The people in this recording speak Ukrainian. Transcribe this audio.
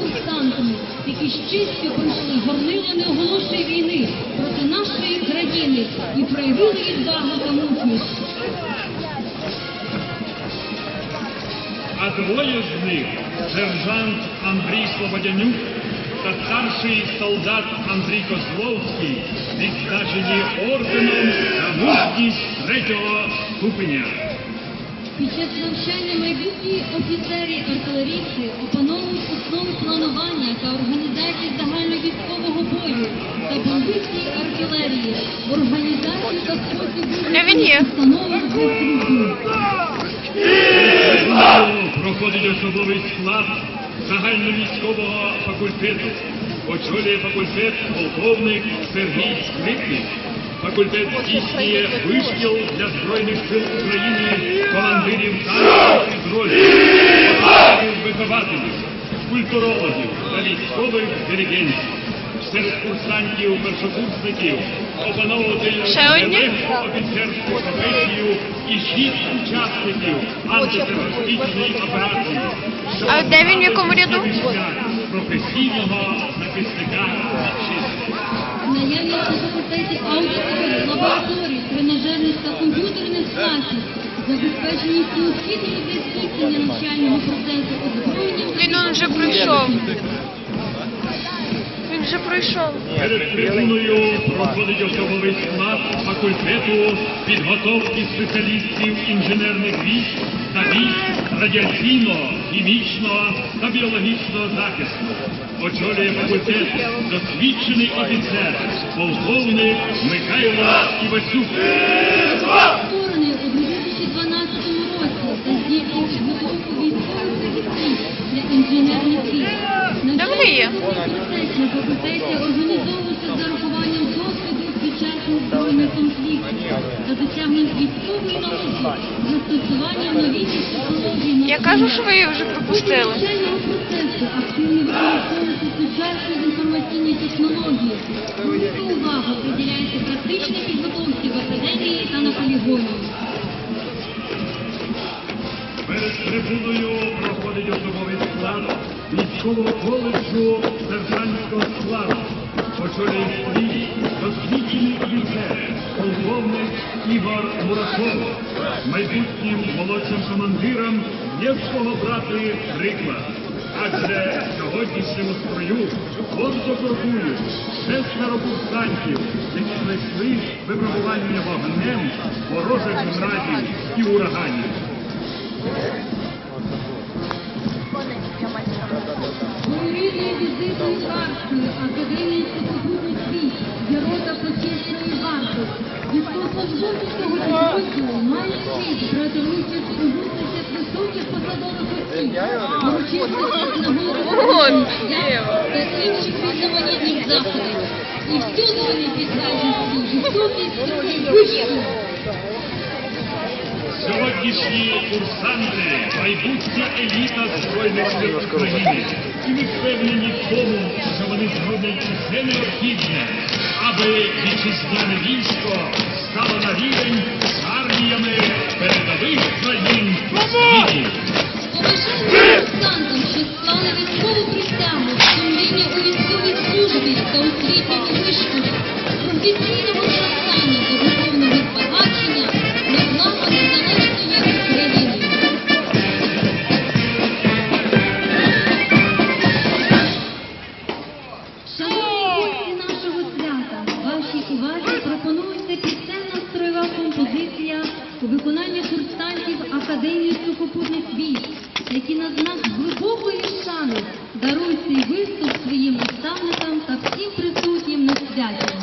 курсантами, які з честю пройшли горнила неоголошої війни проти нашої країни і проявили відвагу мужність. а двоє з них сержант Андрій Слободянюк та старший солдат Андрій Козловський відзначені орденом за мужність третього ступеня. Під час навчання майбутні офіцері артилерійці опановують основи планування та організації загальновійськового бою та бомбистській артилерії, організацію та спосіб установок для проходить особовий склад загальновійськового факультету. Очолює факультет полковник Сергій Скрипник. Факультет здійснює вишкіл для Збройних сил України, командирів танкових підрозділів, вихователів, культурологів та військових диригентів. Серед курсантів першокурсників опановувати Ще офіцерську професію і шість учасників антитерористичної операції. А де він, в якому ряду? професійного захисника вітчизни. Наявність на факультеті аудиторій, лабораторій, тренажерних та комп'ютерних класів, забезпеченість необхідною для здійснення навчального процесу озброєнням Він он вже пройшов. Він вже пройшов. Перед трибуною проходить особовий склад факультету підготовки спеціалістів інженерних військ та військ радіаційного, хімічного та біологічного захисту. Очолює факультет досвідчений офіцер, полковник Михайло Івасюк. створений у 2012 році та здійснює підготовку військових фахівців для інженерних військ. На факультеті організовується з зарахуванням досвіду сучасних збройних конфліктів та досягнень військової науки, застосуванням новітніх технологій Я кажу, що ви її вже пропустили. Інформаційні технології. Велика увага приділяється практичній підготовці в академії та на полігоні. Перед трибуною проходить особовий склад військового коледжу сержантського складу. Очолює стрій досвідчений офіцер, полковник Ігор Мурашов. Майбутнім молодшим командирам є з кого брати приклад. Адже в сьогоднішньому строю гордо крокують шестеро курсантів, які знайшли випробування вогнем ворожих градів і ураганів. Своєрідною візитною карткою Академії сухопутних військ є рота почесної варти. Військовослужбовці цього підрозділу мають честь брати участь у високих посадових осіб, урочистостях на голову та інших різноманітних заходів. І всюди вони підтверджують свій високий ступінь вишку. Сьогоднішні курсанти майбутня еліта Збройних сил України. І ми впевнені в тому, що вони зроблять усе необхідне, аби вітчизняне військо стало на рівень з арміями передових країн у світі. Що склали військову присягу, сумління у військовій службі та освітньому вишку, професійного зростання та духовного збагачення на благо незалежної України. Шановні гості нашого свята, вашій увазі пропонується пісенна строєва композиція у виконанні курсантів Академії сухопутних військ, які на знак глибокої шани дарують цей виступ своїм наставникам та всім присутнім на святі.